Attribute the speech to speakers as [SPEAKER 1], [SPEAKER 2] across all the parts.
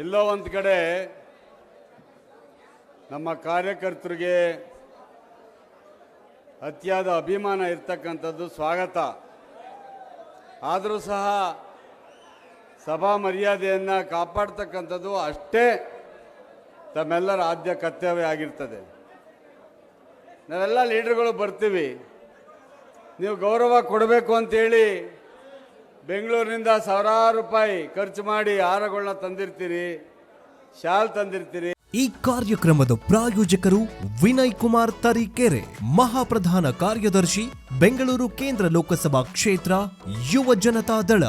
[SPEAKER 1] ಎಲ್ಲೋ ಒಂದು ಕಡೆ ನಮ್ಮ ಕಾರ್ಯಕರ್ತರಿಗೆ ಅತಿಯಾದ ಅಭಿಮಾನ ಇರ್ತಕ್ಕಂಥದ್ದು ಸ್ವಾಗತ. ಆದರೂ ಸಹ ಸಭಾ ಮರ್ಯಾದೆಯನ್ನು ಕಾಪಾಡ್ತಕ್ಕಂಥದ್ದು ಅಷ್ಟೇ ತಮ್ಮೆಲ್ಲರ ಆದ್ಯ ಕರ್ತವ್ಯ ಆಗಿರ್ತದೆ. ನಾವೆಲ್ಲ ಲೀಡರ್ಗಳು ಬರ್ತೀವಿ. ನೀವು ಗೌರವ ಕೊಡಬೇಕು ಅಂತೇಳಿ ಬೆಂಗಳೂರಿನಿಂದ ಸಾವಿರಾರು ರೂಪಾಯಿ ಖರ್ಚು ಮಾಡಿ ಹಾರಗಳನ್ನ ತಂದಿರ್ತೀರಿ ಶಾಲ್ ತಂದಿರ್ತೀರಿ.
[SPEAKER 2] ಈ ಕಾರ್ಯಕ್ರಮದ ಪ್ರಾಯೋಜಕರು ವಿನಯ್ ಕುಮಾರ್ ತರೀಕೆರೆ ಮಹಾಪ್ರಧಾನ ಕಾರ್ಯದರ್ಶಿ ಬೆಂಗಳೂರು ಕೇಂದ್ರ ಲೋಕಸಭಾ ಕ್ಷೇತ್ರ Yuva Janata Dal.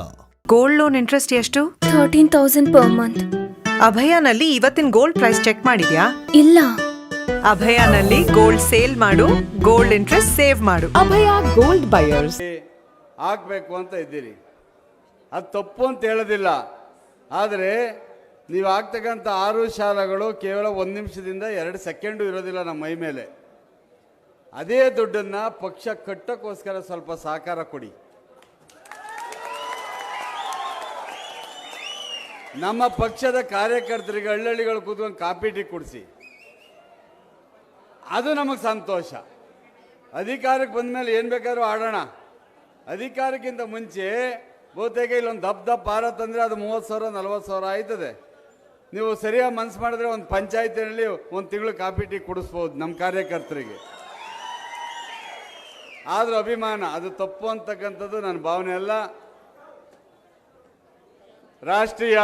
[SPEAKER 3] Gold loan interest ಎಷ್ಟು?
[SPEAKER 4] ಥರ್ಟೀನ್ ತೌಸಂಡ್ ಪರ್ ಮಂತ್
[SPEAKER 3] ಅಭಯಾನಲ್ಲಿ ಇವತ್ತಿನ ಗೋಲ್ಡ್ ಪ್ರೈಸ್ ಚೆಕ್ ಮಾಡಿದ್ಯಾ?
[SPEAKER 4] ಇಲ್ಲ.
[SPEAKER 3] ಅಭಯಾನಲ್ಲಿ ಗೋಲ್ಡ್ ಸೇಲ್ ಮಾಡು ಗೋಲ್ಡ್ ಇಂಟ್ರೆಸ್ಟ್ ಸೇವ್ ಮಾಡು.
[SPEAKER 5] ಅಭಯ ಗೋಲ್ಡ್ ಬಯರ್ಸ್
[SPEAKER 1] ಆಗ್ಬೇಕು ಅಂತ ಇದ್ದೀರಿ. ಅದು ತಪ್ಪು ಅಂತ ಹೇಳೋದಿಲ್ಲ. ಆದರೆ ನೀವು ಆಗ್ತಕ್ಕಂಥ ಆರು ಶಾಲೆಗಳು ಕೇವಲ ಒಂದು ನಿಮಿಷದಿಂದ ಎರಡು ಸೆಕೆಂಡು ಇರೋದಿಲ್ಲ ನಮ್ಮ ಮೈ ಮೇಲೆ. ಅದೇ ದುಡ್ಡನ್ನು ಪಕ್ಷ ಕಟ್ಟೋಕ್ಕೋಸ್ಕರ ಸ್ವಲ್ಪ ಸಹಕಾರ ಕೊಡಿ. ನಮ್ಮ ಪಕ್ಷದ ಕಾರ್ಯಕರ್ತರಿಗೆ ಹಳ್ಳಳ್ಳಿಗಳು ಕೂತ್ಕೊಂಡು ಕಾಪಿ ಟೀ ಕುಡಿಸಿ. ಅದು ನಮಗೆ ಸಂತೋಷ. ಅಧಿಕಾರಕ್ಕೆ ಬಂದ ಮೇಲೆ ಏನು ಬೇಕಾದ್ರೂ ಆಡೋಣ. ಅಧಿಕಾರಕ್ಕಿಂತ ಮುಂಚೆ ಬಹುತೇಕ ಇಲ್ಲೊಂದು ದಪ್ಪ ದಪ್ಪ ಭಾರತ್ ಅಂದರೆ ಅದು ಮೂವತ್ತು ಸಾವಿರ, ನಲ್ವತ್ತು ಸಾವಿರ ಆಯ್ತದೆ. ನೀವು ಸರಿಯಾಗಿ ಮನ್ಸು ಮಾಡಿದ್ರೆ ಒಂದು ಪಂಚಾಯತಿನಲ್ಲಿ ಒಂದು ತಿಂಗಳು ಕಾಫಿ, ಟೀ ಕುಡಿಸ್ಬೋದು ನಮ್ಮ ಕಾರ್ಯಕರ್ತರಿಗೆ. ಆದರೂ ಅಭಿಮಾನ, ಅದು ತಪ್ಪು ಅಂತಕ್ಕಂಥದ್ದು ನನ್ನ ಭಾವನೆ ಅಲ್ಲ. ರಾಷ್ಟ್ರೀಯ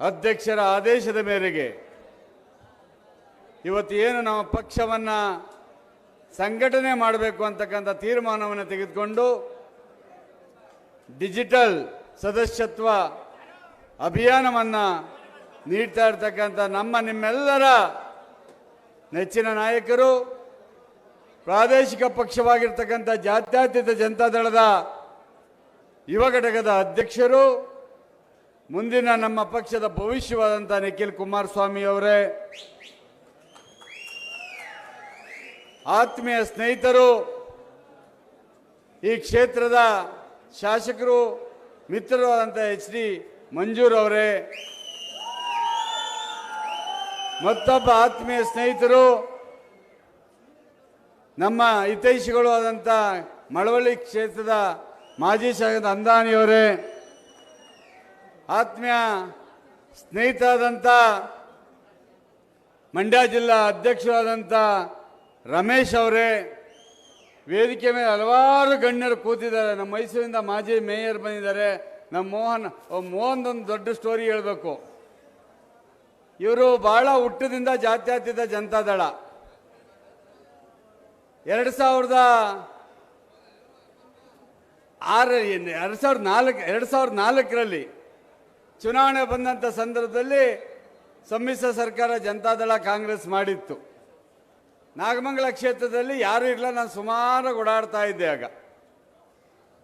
[SPEAKER 1] ಅಧ್ಯಕ್ಷರ ಆದೇಶದ ಮೇರೆಗೆ ಇವತ್ತು ಏನು ನಮ್ಮ ಪಕ್ಷವನ್ನು ಸಂಘಟನೆ ಮಾಡಬೇಕು ಅಂತಕ್ಕಂಥ ತೀರ್ಮಾನವನ್ನು ತೆಗೆದುಕೊಂಡು ಡಿಜಿಟಲ್ ಸದಸ್ಯತ್ವ ಅಭಿಯಾನವನ್ನು ನೀಡ್ತಾ ಇರ್ತಕ್ಕಂಥ ನಮ್ಮ ನಿಮ್ಮೆಲ್ಲರ ನೆಚ್ಚಿನ ನಾಯಕರು, ಪ್ರಾದೇಶಿಕ ಪಕ್ಷವಾಗಿರ್ತಕ್ಕಂಥ ಜಾತ್ಯತೀತ ಜನತಾದಳದ ಯುವ ಘಟಕದ ಅಧ್ಯಕ್ಷರು, ಮುಂದಿನ ನಮ್ಮ ಪಕ್ಷದ ಭವಿಷ್ಯವಾದಂಥ ನಿಖಿಲ್ ಕುಮಾರಸ್ವಾಮಿ ಅವರೇ, ಆತ್ಮೀಯ ಸ್ನೇಹಿತರು, ಈ ಕ್ಷೇತ್ರದ ಶಾಸಕರು ಮಿತ್ರರು ಆದಂಥ ಎಚ್ ಡಿ ಮಂಜೂರ್ ಅವರೇ, ಮತ್ತೊಬ್ಬ ಆತ್ಮೀಯ ಸ್ನೇಹಿತರು, ನಮ್ಮ ಹಿತೈಷಿಗಳು ಆದಂಥ ಮಳವಳ್ಳಿ ಕ್ಷೇತ್ರದ ಮಾಜಿ ಶಾಸಕ ಅಂದಾನಿಯವರೇ ಆತ್ಮೀಯ ಸ್ನೇಹಿತರಾದಂಥ ಮಂಡ್ಯ ಜಿಲ್ಲಾ ಅಧ್ಯಕ್ಷರಾದಂಥ ರಮೇಶ್ ಅವರೇ ವೇದಿಕೆ ಮೇಲೆ ಹಲವಾರು ಗಣ್ಯರು ಕೂತಿದ್ದಾರೆ. ನಮ್ಮ ಮೈಸೂರಿಂದ ಮಾಜಿ ಮೇಯರ್ ಬಂದಿದ್ದಾರೆ. ನಮ್ಮ ಮೋಹನ್ ಮೋಹನ್ ಒಂದು ದೊಡ್ಡ ಸ್ಟೋರಿ ಹೇಳಬೇಕು. ಇವರು ಬಹಳ ಹುಟ್ಟದಿಂದ ಜಾತ್ಯತೀತ ಜನತಾದಳ ಎರಡು ಸಾವಿರದ ಆರು ಎರಡು ಸಾವಿರದ ನಾಲ್ಕು, ಎರಡು ಸಾವಿರದ ನಾಲ್ಕರಲ್ಲಿ ಚುನಾವಣೆ ಬಂದಂಥ ಸಂದರ್ಭದಲ್ಲಿ ಸಮ್ಮಿಶ್ರ ಸರ್ಕಾರ ಜನತಾದಳ ಕಾಂಗ್ರೆಸ್ ಮಾಡಿತ್ತು. ನಾಗಮಂಗಲ ಕ್ಷೇತ್ರದಲ್ಲಿ ಯಾರು ಇರಲ್ಲ ನಾನು ಸುಮಾರು ಓಡಾಡ್ತಾ ಇದ್ದೆ ಆಗ.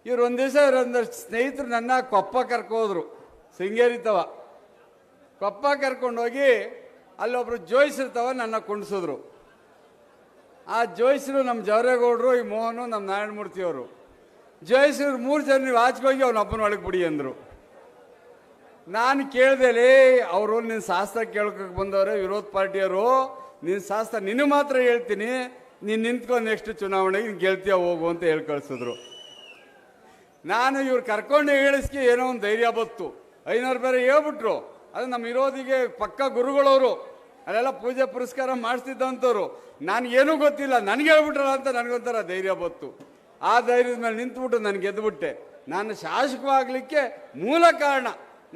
[SPEAKER 1] ಇವ್ರು ಒಂದು ದಿವಸ ಇವರೊಂದಷ್ಟು ಸ್ನೇಹಿತರು ನನ್ನ ಕೊಪ್ಪ ಕರ್ಕೋದ್ರು. ಶೃಂಗೇರಿ ತವ ಕೊಪ್ಪ ಕರ್ಕೊಂಡೋಗಿ ಅಲ್ಲೊಬ್ರು ಜೋಯಿಸಿರ್ತವ, ನನ್ನ ಕುಣಿಸಿದ್ರು. ಆ ಜೋಯಿಸರು ನಮ್ಮ ಜವರೇಗೌಡರು, ಈ ಮೋಹನು ನಮ್ಮ ನಾರಾಯಣಮೂರ್ತಿಯವರು. ಜೋಯಿಸರು ಮೂರು ಜನ, ನೀವು ಆಚೆಗೋಗಿ ಅವನೊಬ್ಬನ ಒಳಗೆ ಬಿಡಿ ಅಂದರು. ನಾನು ಕೇಳ್ದೇಲೇ ಅವರು ನಿನ್ನ ಶಾಸ್ತ್ರ ಕೇಳ್ಕೊಕ್ಕೆ ಬಂದವರೇ, ವಿರೋಧ ಪಾರ್ಟಿಯವರು. ನಿನ್ನ ಶಾಸ್ತ್ರ ನಿನ್ನ ಮಾತ್ರ ಹೇಳ್ತೀನಿ. ನೀನು ನಿಂತ್ಕೊಂಡು ನೆಕ್ಸ್ಟ್ ಚುನಾವಣೆಗೆ, ನೀನು ಗೆಲ್ತೀಯ ಹೋಗು ಅಂತ ಹೇಳಿ ಕಳಿಸಿದ್ರು. ನಾನು ಇವ್ರು ಕರ್ಕೊಂಡು ಹೇಳಿಸ್ಕೆ ಏನೋ ಒಂದು ಧೈರ್ಯ ಬತ್ತು ಐನೂರು ಬೇರೆ ಹೇಳ್ಬಿಟ್ರು. ಅದು ನಮ್ಮ ವಿರೋಧಿಗೆ ಪಕ್ಕ ಗುರುಗಳವರು. ಅಲ್ಲೆಲ್ಲ ಪೂಜೆ ಪುರಸ್ಕಾರ ಮಾಡಿಸ್ತಿದ್ದಂಥವ್ರು ನನಗೇನೂ ಗೊತ್ತಿಲ್ಲ. ನನಗೆ ಹೇಳ್ಬಿಟ್ರಲ್ಲ ಅಂತ ನನಗೊಂಥರ ಧೈರ್ಯ ಬತ್ತು ಆ ಧೈರ್ಯದ ಮೇಲೆ ನಿಂತ್ಬಿಟ್ಟು ನಾನು ಗೆದ್ದುಬಿಟ್ಟೆ ನಾನು ಶಾಸಕವಾಗಲಿಕ್ಕೆ ಮೂಲ ಕಾರಣ.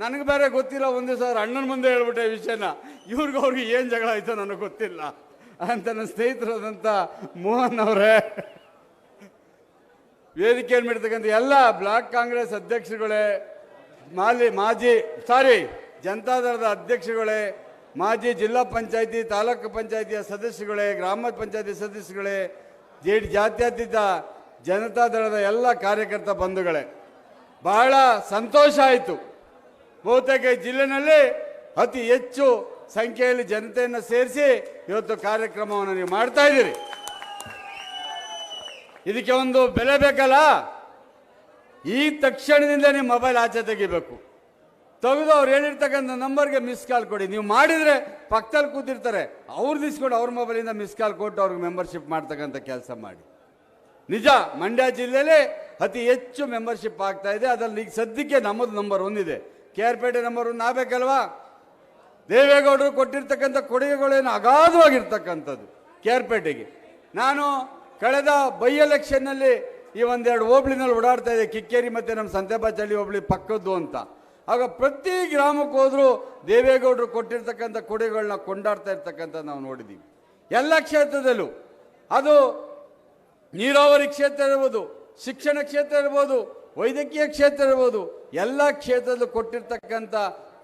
[SPEAKER 1] ನನಗೆ ಬೇರೆ ಗೊತ್ತಿಲ್ಲ, ಒಂದೇ ಸಾವಿರ ಅಣ್ಣನ ಮುಂದೆ ಹೇಳ್ಬಿಟ್ಟೆ ವಿಷಯನ. ಇವ್ರಿಗೂ ಅವ್ರಿಗೆ ಏನು ಜಗಳ ಆಯಿತು ನನಗೆ ಗೊತ್ತಿಲ್ಲ ಅಂತ ನನ್ನ ಸ್ನೇಹಿತರಾದಂಥ ಮೋಹನ್ ಅವರೇ. ವೇದಿಕೆಯನ್ನು ಬಿಡ್ತಕ್ಕಂಥ ಎಲ್ಲ ಬ್ಲಾಕ್ ಕಾಂಗ್ರೆಸ್ ಅಧ್ಯಕ್ಷಗಳೇ ಮಾಲಿ, ಮಾಜಿ, ಸಾರಿ, ಜನತಾದಳದ ಅಧ್ಯಕ್ಷಗಳೇ ಮಾಜಿ ಜಿಲ್ಲಾ ಪಂಚಾಯತಿ, ತಾಲೂಕು ಪಂಚಾಯತಿಯ ಸದಸ್ಯಗಳೇ ಗ್ರಾಮ ಪಂಚಾಯತಿ ಸದಸ್ಯಗಳೇ ಜೆ ಜಾತ್ಯತೀತ ಜನತಾದಳದ ಎಲ್ಲ ಕಾರ್ಯಕರ್ತ ಬಂಧುಗಳೇ. ಬಹಳ ಸಂತೋಷ ಆಯಿತು. ಬಹುತೇಕ ಜಿಲ್ಲೆಯಲ್ಲಿ ಅತಿ ಹೆಚ್ಚು ಸಂಖ್ಯೆಯಲ್ಲಿ ಜನತೆಯನ್ನು ಸೇರಿಸಿ ಇವತ್ತು ಕಾರ್ಯಕ್ರಮವನ್ನು ನೀವು ಮಾಡ್ತಾ ಇದ್ದೀರಿ. ಇದಕ್ಕೆ ಒಂದು ಬೆಲೆ ಬೇಕಲ್ಲ? ಈ ತಕ್ಷಣದಿಂದ ನಿಮ್ಮ ಮೊಬೈಲ್ ಆಚೆ ತೆಗಿಬೇಕು. ತೆಗೆದು ಅವ್ರು ಹೇಳಿರ್ತಕ್ಕಂಥ ನಂಬರ್ಗೆ ಮಿಸ್ ಕಾಲ್ ಕೊಡಿ. ನೀವು ಮಾಡಿದರೆ ಪಕ್ಕದಲ್ಲಿ ಕೂತಿರ್ತಾರೆ. ಅವ್ರು ದಿಸ್ಕೊಂಡು ಅವ್ರ ಮೊಬೈಲಿಂದ ಮಿಸ್ ಕಾಲ್ ಕೊಟ್ಟು ಅವ್ರಿಗೆ ಮೆಂಬರ್ಶಿಪ್ ಮಾಡ್ತಕ್ಕಂಥ ಕೆಲಸ ಮಾಡಿ. ನಿಜ, ಮಂಡ್ಯ ಜಿಲ್ಲೆಯಲ್ಲಿ ಅತಿ ಹೆಚ್ಚು ಮೆಂಬರ್ಶಿಪ್ ಆಗ್ತಾ ಇದೆ. ಅದರಲ್ಲಿ ಈಗ ಸದ್ಯಕ್ಕೆ ನಮ್ಮದು ನಂಬರ್ ಒಂದಿದೆ. K R Pete number one ಆಗ್ಬೇಕಲ್ವಾ ದೇವೇಗೌಡರು ಕೊಟ್ಟಿರ್ತಕ್ಕಂಥ ಕೊಡುಗೆಗಳೇನು ಅಗಾಧವಾಗಿರ್ತಕ್ಕಂಥದ್ದು ಕೆ ಆರ್ ಪೇಟೆಗೆ ನಾನು ಕಳೆದ ಬೈ ಎಲೆಕ್ಷನ್ನಲ್ಲಿ ಈ ಒಂದೆರಡು ಹೋಬ್ಳಿನಲ್ಲಿ ಓಡಾಡ್ತಾ ಇದೆ ಕಿಕ್ಕೇರಿ ಮತ್ತು ನಮ್ಮ ಸಂತೆಬಾಚಳ್ಳಿ ಹೋಬ್ಳಿ ಪಕ್ಕದ್ದು ಅಂತ. ಆಗ ಪ್ರತಿ ಗ್ರಾಮಕ್ಕೆ ಹೋದರೂ ದೇವೇಗೌಡರು ಕೊಟ್ಟಿರ್ತಕ್ಕಂಥ ಕೊಡುಗೆಗಳನ್ನ ಕೊಂಡಾಡ್ತಾ ಇರ್ತಕ್ಕಂಥ ನಾವು ನೋಡಿದ್ದೀವಿ ಎಲ್ಲ ಕ್ಷೇತ್ರದಲ್ಲೂ. ಅದು ನೀರಾವರಿ ಕ್ಷೇತ್ರ ಇರ್ಬೋದು, ಶಿಕ್ಷಣ ಕ್ಷೇತ್ರ ಇರ್ಬೋದು ವೈದ್ಯಕೀಯ ಕ್ಷೇತ್ರ ಇರ್ಬೋದು, ಎಲ್ಲ ಕ್ಷೇತ್ರದಲ್ಲೂ ಕೊಟ್ಟಿರ್ತಕ್ಕಂಥ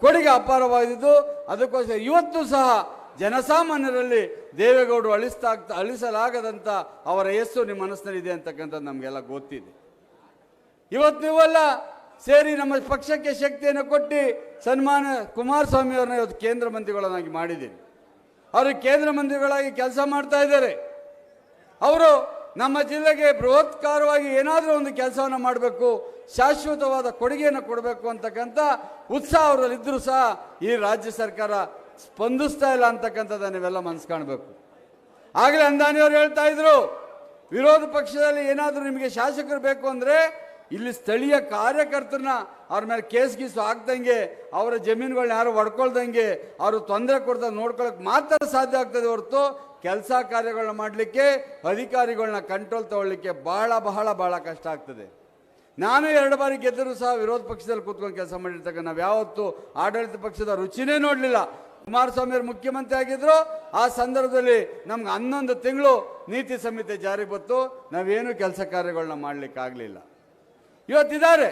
[SPEAKER 1] ಕೊಡುಗೆ ಅಪಾರವಾಗಿದ್ದು, ಅದಕ್ಕೋಸ್ಕರ ಇವತ್ತು ಸಹ ಜನಸಾಮಾನ್ಯರಲ್ಲಿ ದೇವೇಗೌಡರು ಅಳಿಸ್ತಾ ಅಳಿಸಲಾಗದಂಥ ಅವರ ಯಸ್ಸು ನಿಮ್ಮ ಮನಸ್ಸಿನಲ್ಲಿದೆ ಅಂತಕ್ಕಂಥದ್ದು ನಮಗೆಲ್ಲ ಗೊತ್ತಿದೆ. ಇವತ್ತು ನೀವೆಲ್ಲ ಸೇರಿ ನಮ್ಮ ಪಕ್ಷಕ್ಕೆ ಶಕ್ತಿಯನ್ನು ಕೊಟ್ಟು ಸನ್ಮಾನ ಕುಮಾರಸ್ವಾಮಿ ಅವರನ್ನ ಇವತ್ತು ಕೇಂದ್ರ ಮಂತ್ರಿಗಳನ್ನಾಗಿ ಮಾಡಿದ್ದೀರಿ. ಅವರು ಕೇಂದ್ರ ಮಂತ್ರಿಗಳಾಗಿ ಕೆಲಸ ಮಾಡ್ತಾ ಇದ್ದಾರೆ. ಅವರು ನಮ್ಮ ಜಿಲ್ಲೆಗೆ ಬೃಹತ್ಕಾರವಾಗಿ ಏನಾದರೂ ಒಂದು ಕೆಲಸವನ್ನು ಮಾಡಬೇಕು, ಶಾಶ್ವತವಾದ ಕೊಡುಗೆಯನ್ನು ಕೊಡಬೇಕು ಅಂತಕ್ಕಂಥ ಉತ್ಸಾಹ ಅವರಲ್ಲಿ ಇದ್ದರೂ ಸಹ ಈ ರಾಜ್ಯ ಸರ್ಕಾರ ಸ್ಪಂದಿಸ್ತಾ ಇಲ್ಲ ಅಂತಕ್ಕಂಥದ್ದು ನೀವೆಲ್ಲ ಮನಸ್ಸು ಕಾಣಬೇಕು. ಆಗಲೇ ಅಂದಾನಿಯವರು ಹೇಳ್ತಾ ಇದ್ರು, ವಿರೋಧ ಪಕ್ಷದಲ್ಲಿ ಏನಾದರೂ ನಿಮಗೆ ಶಾಸಕರು ಬೇಕು ಅಂದರೆ ಇಲ್ಲಿ ಸ್ಥಳೀಯ ಕಾರ್ಯಕರ್ತರನ್ನ ಅವ್ರ ಮೇಲೆ ಕೇಸ್ ಗೀಸು ಹಾಕ್ದಂಗೆ, ಅವರ ಜಮೀನುಗಳನ್ನ ಯಾರು ಹೊಡ್ಕೊಳ್ದಂಗೆ, ಅವರು ತೊಂದರೆ ಕೊಡ್ತಾ ನೋಡ್ಕೊಳಕ್ಕೆ ಮಾತ್ರ ಸಾಧ್ಯ ಆಗ್ತದೆ ಹೊರತು ಕೆಲಸ ಕಾರ್ಯಗಳನ್ನ ಮಾಡಲಿಕ್ಕೆ ಅಧಿಕಾರಿಗಳನ್ನ ಕಂಟ್ರೋಲ್ ತಗೊಳ್ಳಿಕ್ಕೆ ಬಹಳ ಬಹಳ ಬಹಳ ಕಷ್ಟ ಆಗ್ತದೆ. ನಾನು ಎರಡು ಬಾರಿ ಗೆದ್ದರೂ ಸಹ ವಿರೋಧ ಪಕ್ಷದಲ್ಲಿ ಕೂತ್ಕೊಂಡು ಕೆಲಸ ಮಾಡಿರ್ತಕ್ಕ ನಾವು ಯಾವತ್ತೂ ಆಡಳಿತ ಪಕ್ಷದ ರುಚಿನೇ ನೋಡಲಿಲ್ಲ. ಕುಮಾರಸ್ವಾಮಿ ಅವರು ಮುಖ್ಯಮಂತ್ರಿ ಆಗಿದ್ರು, ಆ ಸಂದರ್ಭದಲ್ಲಿ ನಮ್ಗೆ ಹನ್ನೊಂದು ತಿಂಗಳು ನೀತಿ ಸಂಹಿತೆ ಜಾರಿ ಬಂತು, ನಾವೇನು ಕೆಲಸ ಕಾರ್ಯಗಳನ್ನ ಮಾಡಲಿಕ್ಕಾಗಲಿಲ್ಲ. ಇವತ್ತಿದ್ದಾರೆ.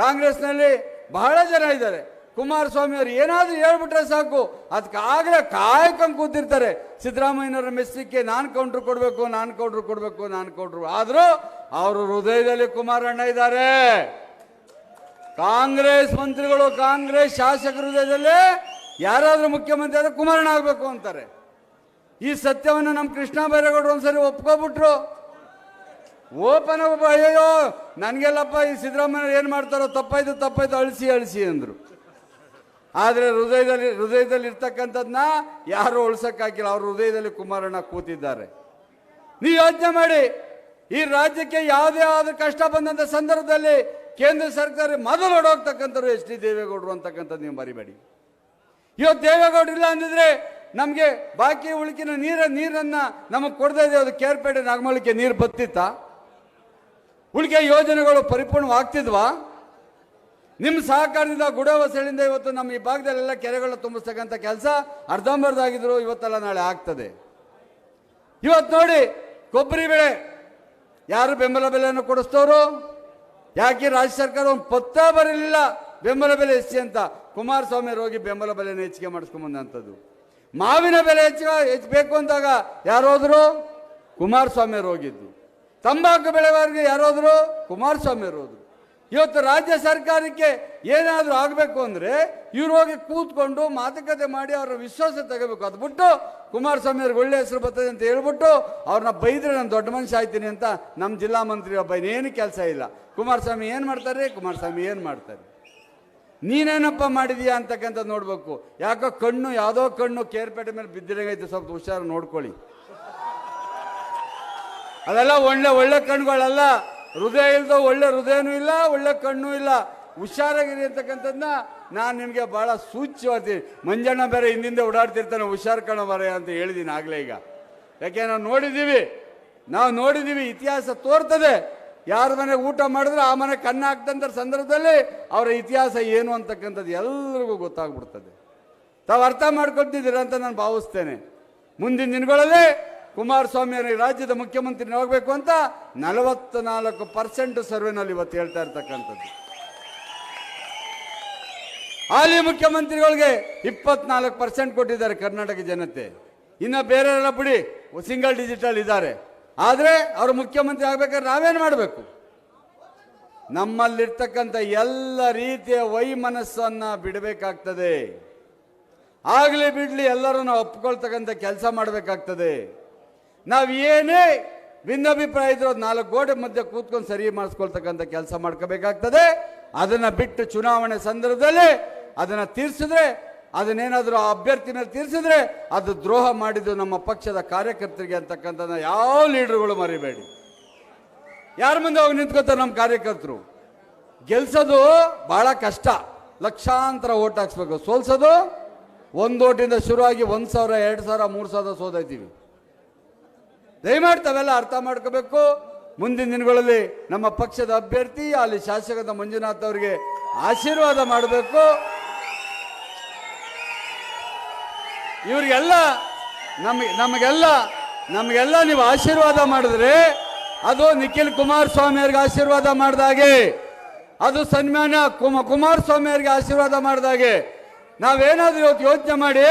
[SPEAKER 1] ಕಾಂಗ್ರೆಸ್ನಲ್ಲಿ ಬಹಳ ಜನ ಇದ್ದಾರೆ. ಕುಮಾರಸ್ವಾಮಿ ಅವರು ಏನಾದರೂ ಹೇಳ್ಬಿಟ್ರೆ ಸಾಕು. ಅದಕ್ಕೆ ಆಗಲೇ ಕಾಯಕಂ ಕೂತಿರ್ತಾರೆ. ಸಿದ್ದರಾಮಯ್ಯನವರ ಮೆಸ್ಸಿಗೆ ನಾನು ಕೌಂಟ್ರು ಕೊಡಬೇಕು, ನಾನು ಕೌಂಟ್ರು ಕೊಡಬೇಕು, ನಾನು ಕೌಂಟ್ರು ಆದರೂ ಅವರು ಹೃದಯದಲ್ಲಿ ಕುಮಾರಣ್ಣ ಇದ್ದಾರೆ. ಕಾಂಗ್ರೆಸ್ ಮಂತ್ರಿಗಳು, ಕಾಂಗ್ರೆಸ್ ಶಾಸಕರ ಹೃದಯದಲ್ಲಿ ಯಾರಾದರೂ ಮುಖ್ಯಮಂತ್ರಿ ಆದರೆ ಕುಮಾರಣ್ಣ ಆಗಬೇಕು ಅಂತಾರೆ. ಈ ಸತ್ಯವನ್ನು ನಮ್ಮ ಕೃಷ್ಣ ಬೈರೇಗೌಡರು ಒಂದ್ಸರಿ ಒಪ್ಕೊಬಿಟ್ರು. ಓಪನ್ ಅಯ್ಯೋ ನನಗೆಲ್ಲಪ್ಪ ಈ ಸಿದ್ದರಾಮಯ್ಯ ಏನು ಮಾಡ್ತಾರೋ ತಪ್ಪಾಯ್ತು ತಪ್ಪಾಯ್ತು, ಅಳಿಸಿ ಅಳಿಸಿ ಅಂದರು. ಆದರೆ ಹೃದಯದಲ್ಲಿ ಹೃದಯದಲ್ಲಿ ಇರ್ತಕ್ಕಂಥದ್ದನ್ನ ಯಾರು ಉಳ್ಸಕ್ಕಾಗಿಲ್ಲ ಅವ್ರ ಹೃದಯದಲ್ಲಿ ಕುಮಾರಣ್ಣ ಕೂತಿದ್ದಾರೆ. ನೀ ಯೋಚನೆ ಮಾಡಿ, ಈ ರಾಜ್ಯಕ್ಕೆ ಯಾವುದೇ ಆದ ಕಷ್ಟ ಬಂದಂಥ ಸಂದರ್ಭದಲ್ಲಿ ಕೇಂದ್ರ ಸರ್ಕಾರ ಮೊದಲು ಹೊಡೋಗ್ತಕ್ಕಂಥವ್ರು ಎಚ್ ಡಿ ದೇವೇಗೌಡರು ಅಂತಕ್ಕಂಥದ್ದು ನೀವು ಮರಿಬೇಡಿ. ಇವತ್ತು ದೇವೇಗೌಡರು ಇಲ್ಲ ಅಂದಿದ್ರೆ ನಮಗೆ ಬಾಕಿ ಉಳುಕಿನ ನೀರ, ನೀರನ್ನು ನಮಗೆ ಕೊಡದೇ ಇದೆ ಅದು ಕೇರ್ಪೇಟೆ ನಾಗಮಳಿಕೆ ನೀರು ಬತ್ತಿತ್ತಾ? ಉಳಿಕೆ ಯೋಜನೆಗಳು ಪರಿಪೂರ್ಣವಾಗ್ತಿದ್ವಾ? ನಿಮ್ಮ ಸಹಕಾರದಿಂದ ಗುಡವಸಳಿಂದ ಇವತ್ತು ನಮ್ಮ ಈ ಭಾಗದಲ್ಲೆಲ್ಲ ಕೆರೆಗಳನ್ನ ತುಂಬಿಸ್ತಕ್ಕಂಥ ಕೆಲಸ ಅರ್ಧಂಬರ್ಧಾಗಿದ್ರು ಇವತ್ತೆಲ್ಲ ನಾಳೆ ಆಗ್ತದೆ. ಇವತ್ತು ನೋಡಿ, ಕೊಬ್ಬರಿ ಬೆಳೆ, ಯಾರು ಬೆಂಬಲ ಬೆಲೆಯನ್ನು ಕೊಡಿಸ್ತವ್ರು ಯಾಕೆ ರಾಜ್ಯ ಸರ್ಕಾರ ಒಂದು ಪತ್ತ ಬರಲಿಲ್ಲ ಬೆಂಬಲ ಬೆಲೆ ಹೆಚ್ಚಿ ಅಂತ? ಕುಮಾರಸ್ವಾಮಿ ರೋಗಿ ಬೆಂಬಲ ಬೆಲೆಯನ್ನು ಹೆಚ್ಚಿಗೆ ಮಾಡಿಸ್ಕೊಂಬಂದಂಥದ್ದು ಮಾವಿನ ಬೆಲೆ ಹೆಚ್ಚಿಗೆ ಹೆಚ್ಚಬೇಕು ಅಂದಾಗ ಯಾರೋದ್ರು ಕುಮಾರಸ್ವಾಮಿ ರೋಗಿದ್ದು ತಂಬಾಕು ಬೆಳೆಗಾರರಿಗೆ ಯಾರಾದರೂ ಕುಮಾರಸ್ವಾಮಿ ಇರೋದು ಇವತ್ತು ರಾಜ್ಯ ಸರ್ಕಾರಕ್ಕೆ ಏನಾದರೂ ಆಗಬೇಕು ಅಂದರೆ ಇವ್ರು ಹೋಗಿ ಕೂತ್ಕೊಂಡು ಮಾತುಕತೆ ಮಾಡಿ ಅವರ ವಿಶ್ವಾಸ ತೆಗಬೇಕು. ಅದು ಬಿಟ್ಟು ಕುಮಾರಸ್ವಾಮಿ ಅವ್ರಿಗೆ ಒಳ್ಳೆ ಹೆಸರು ಬರ್ತದೆ ಅಂತ ಹೇಳ್ಬಿಟ್ಟು ಅವ್ರನ್ನ ಬೈದ್ರೆ ನಾನು ದೊಡ್ಡ ಮನುಷ್ಯ ಆಯ್ತೀನಿ ಅಂತ ನಮ್ಮ ಜಿಲ್ಲಾ ಮಂತ್ರಿ ಒಬ್ಬ ಏನು ಕೆಲಸ ಇಲ್ಲ. ಕುಮಾರಸ್ವಾಮಿ ಏನು ಮಾಡ್ತಾರೆ? ಕುಮಾರಸ್ವಾಮಿ ಏನು ಮಾಡ್ತಾರೆ? ನೀನೇನಪ್ಪ ಮಾಡಿದೀಯಾ ಅಂತಕ್ಕಂಥದ್ದು ನೋಡಬೇಕು. ಯಾಕೋ ಕಣ್ಣು ಯಾವುದೋ ಕಣ್ಣು ಕೇರ್ಪೇಟೆ ಮೇಲೆ ಬಿದ್ದಿರಂಗೈತೆ ಸ್ವಲ್ಪ ಹುಷಾರು ನೋಡ್ಕೊಳ್ಳಿ. ಅದೆಲ್ಲ ಒಳ್ಳೆ ಒಳ್ಳೆ ಕಣ್ಣುಗಳಲ್ಲ. ಹೃದಯ ಇಲ್ಲದ ಒಳ್ಳೆ ಹೃದಯನೂ ಇಲ್ಲ, ಒಳ್ಳೆ ಕಣ್ಣು ಇಲ್ಲ. ಹುಷಾರಾಗಿರಿ ಅಂತಕ್ಕಂಥದ್ದನ್ನ ನಾನು ನಿಮಗೆ ಭಾಳ ಸೂಚ್ಯವಾಗ್ತೀನಿ ಮಂಜಣ್ಣ ಬೇರೆ ಹಿಂದಿಂದ ಓಡಾಡ್ತಿರ್ತಾನೆ, ಹುಷಾರ್ ಕಣ ಮಾರೇ ಅಂತ ಹೇಳಿದ್ದೀನಿ ಆಗಲೇ ಈಗ. ಯಾಕೆ ನಾವು ನೋಡಿದ್ದೀವಿ ನಾವು ನೋಡಿದ್ದೀವಿ ಇತಿಹಾಸ ತೋರ್ತದೆ. ಯಾರ ಮನೆ ಊಟ ಮಾಡಿದ್ರೆ ಆ ಮನೆ ಕಣ್ಣು ಸಂದರ್ಭದಲ್ಲಿ ಅವರ ಇತಿಹಾಸ ಏನು ಅಂತಕ್ಕಂಥದ್ದು ಎಲ್ರಿಗೂ ಗೊತ್ತಾಗ್ಬಿಡ್ತದೆ. ತಾವು ಅರ್ಥ ಮಾಡ್ಕೊಳ್ತಿದ್ದೀರ ಅಂತ ನಾನು ಭಾವಿಸ್ತೇನೆ. ಮುಂದಿನ ದಿನಗಳಲ್ಲಿ ಕುಮಾರಸ್ವಾಮಿ ರಾಜ್ಯದ ಮುಖ್ಯಮಂತ್ರಿ ಹೋಗಬೇಕು ಅಂತ ನಲವತ್ತ ನಾಲ್ಕು ಪರ್ಸೆಂಟ್ ಸರ್ವೆನಲ್ಲಿ ಇವತ್ತು ಹೇಳ್ತಾ ಇರ್ತಕ್ಕಂಥದ್ದು. ಹಾಲಿ ಮುಖ್ಯಮಂತ್ರಿಗಳಿಗೆ ಇಪ್ಪತ್ನಾಲ್ಕು ಪರ್ಸೆಂಟ್ ಕೊಟ್ಟಿದ್ದಾರೆ ಕರ್ನಾಟಕ ಜನತೆ. ಇನ್ನು ಬೇರೆಲ್ಲ ಬಿಡಿ ಸಿಂಗಲ್ ಡಿಜಿಟಲ್ ಇದ್ದಾರೆ. ಆದರೆ ಅವರು ಮುಖ್ಯಮಂತ್ರಿ ಆಗ್ಬೇಕಾದ್ರೆ ನಾವೇನು ಮಾಡಬೇಕು? ನಮ್ಮಲ್ಲಿರ್ತಕ್ಕಂಥ ಎಲ್ಲ ರೀತಿಯ ವೈಮನಸ್ಸನ್ನು ಬಿಡಬೇಕಾಗ್ತದೆ. ಆಗಲಿ ಬಿಡಲಿ ಎಲ್ಲರೂ ನಾವು ಒಪ್ಕೊಳ್ತಕ್ಕಂಥ ಕೆಲಸ ಮಾಡಬೇಕಾಗ್ತದೆ. ನಾವು ಏನೇ ಭಿನ್ನಾಭಿಪ್ರಾಯ ಇದ್ರೆ ಅದು ನಾಲ್ಕು ಗೋಡೆ ಮಧ್ಯೆ ಕೂತ್ಕೊಂಡು ಸರಿ ಮಾಡಿಸ್ಕೊಳ್ತಕ್ಕಂಥ ಕೆಲಸ ಮಾಡ್ಕೋಬೇಕಾಗ್ತದೆ. ಅದನ್ನು ಬಿಟ್ಟು ಚುನಾವಣೆ ಸಂದರ್ಭದಲ್ಲಿ ಅದನ್ನು ತೀರಿಸಿದ್ರೆ, ಅದನ್ನೇನಾದರೂ ಆ ಅಭ್ಯರ್ಥಿನ ತೀರಿಸಿದ್ರೆ ಅದು ದ್ರೋಹ ಮಾಡಿದ್ದು ನಮ್ಮ ಪಕ್ಷದ ಕಾರ್ಯಕರ್ತರಿಗೆ ಅಂತಕ್ಕಂಥ ಯಾವ ಲೀಡರ್ಗಳು ಮರಿಬೇಡಿ. ಯಾರ ಮುಂದೆ ಹೋಗಿ ನಿಂತ್ಕೋತಾರೆ ನಮ್ಮ ಕಾರ್ಯಕರ್ತರು? ಗೆಲ್ಸೋದು ಭಾಳ ಕಷ್ಟ. ಲಕ್ಷಾಂತರ ಓಟ್ ಹಾಕ್ಸ್ಬೇಕು. ಸೋಲ್ಸೋದು ಒಂದು ಓಟಿಂದ ಶುರುವಾಗಿ ಒಂದು ಸಾವಿರ, ಎರಡು ಸಾವಿರ, ಮೂರು ಸಾವಿರ ಸೋದೈತೀವಿ ದಯಮಾಡಿ ತಾವೆಲ್ಲ ಅರ್ಥ ಮಾಡ್ಕೋಬೇಕು. ಮುಂದಿನ ದಿನಗಳಲ್ಲಿ ನಮ್ಮ ಪಕ್ಷದ ಅಭ್ಯರ್ಥಿ, ಅಲ್ಲಿ ಶಾಸಕದ ಮಂಜುನಾಥ್ ಅವರಿಗೆ ಆಶೀರ್ವಾದ ಮಾಡಬೇಕು. ಇವರಿಗೆಲ್ಲ ನಮಗೆ, ನಮಗೆಲ್ಲ ನಮಗೆಲ್ಲ ನೀವು ಆಶೀರ್ವಾದ ಮಾಡಿದ್ರೆ ಅದು ನಿಖಿಲ್ ಕುಮಾರಸ್ವಾಮಿ ಅವರಿಗೆ ಆಶೀರ್ವಾದ ಮಾಡಿದಾಗೆ ಅದು ಸನ್ಮಾನ ಕುಮ ಕುಮಾರಸ್ವಾಮಿ ಅವರಿಗೆ ಆಶೀರ್ವಾದ ಮಾಡಿದಾಗೆ ನಾವೇನಾದ್ರೂ ಇವತ್ತು ಯೋಚನೆ ಮಾಡಿ